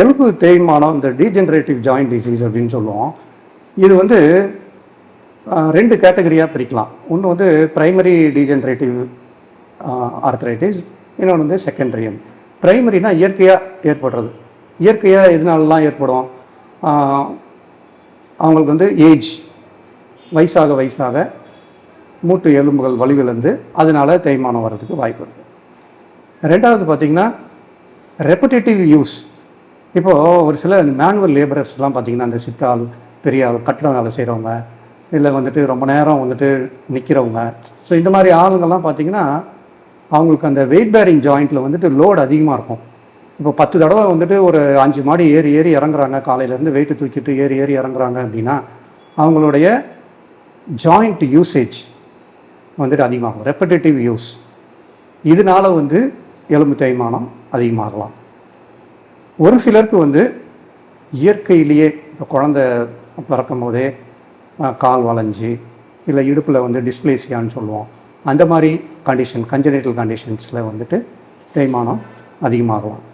எலும்பு தேய்மானம் இந்த டீஜென்ரேட்டிவ் ஜாயிண்ட் டிசீஸ் அப்படின்னு சொல்லுவோம். இது வந்து ரெண்டு கேட்டகரியாக பிரிக்கலாம். ஒன்று வந்து ப்ரைமரி டீஜென்ரேட்டிவ் ஆர்த்ரைட்டிஸ் இன்னொன்று வந்து செகண்டரி ப்ரைமரினா இயற்கையாக ஏற்படுறது. இயற்கையாக எதனாலலாம் ஏற்படும்? அவங்களுக்கு வந்து ஏஜ் வயசாக வயசாக மூட்டு எலும்புகள் வலிவிழந்து அதனால் தேய்மானம் வர்றதுக்கு வாய்ப்பு இருக்குது ரெண்டாவது பார்த்தீங்கன்னா ரெப்படேட்டிவ் யூஸ் இப்போது ஒரு சில மேனுவல் லேபரர்ஸ்லாம் பார்த்தீங்கன்னா அந்த சித்தாள் பெரிய ஆள் வேலை செய்கிறவங்க இல்லை வந்துட்டு ரொம்ப நேரம் வந்துட்டு நிற்கிறவங்க ஸோ இந்த மாதிரி ஆளுங்கள்லாம் பார்த்தீங்கன்னா அவங்களுக்கு அந்த வெயிட் பேரிங் ஜாயிண்ட்டில் வந்துட்டு லோடு அதிகமாக இருக்கும். இப்போ பத்து தடவை வந்துட்டு ஒரு அஞ்சு மாடி ஏறி ஏறி இறங்குறாங்க. காலையிலேருந்து வெயிட்டு தூக்கிட்டு ஏறி ஏறி இறங்குறாங்க அப்படின்னா அவங்களுடைய ஜாயிண்ட் யூசேஜ் வந்துட்டு அதிகமாகும். ரெப்படேட்டிவ் யூஸ் இதனால வந்து எலும்பு தேய்மானம் அதிகமாகலாம். ஒரு சிலருக்கு வந்து இயற்கையிலேயே இப்போ குழந்தை பிறக்கும் போதே கால் வளைஞ்சி இல்லை இடுப்பில் வந்து டிஸ்பிளேசியான்னு சொல்லுவோம். அந்த மாதிரி கண்டிஷன் கஞ்சனேட்டல் கண்டிஷன்ஸில் வந்துட்டு தேய்மானம் அதிகமாகலாம்.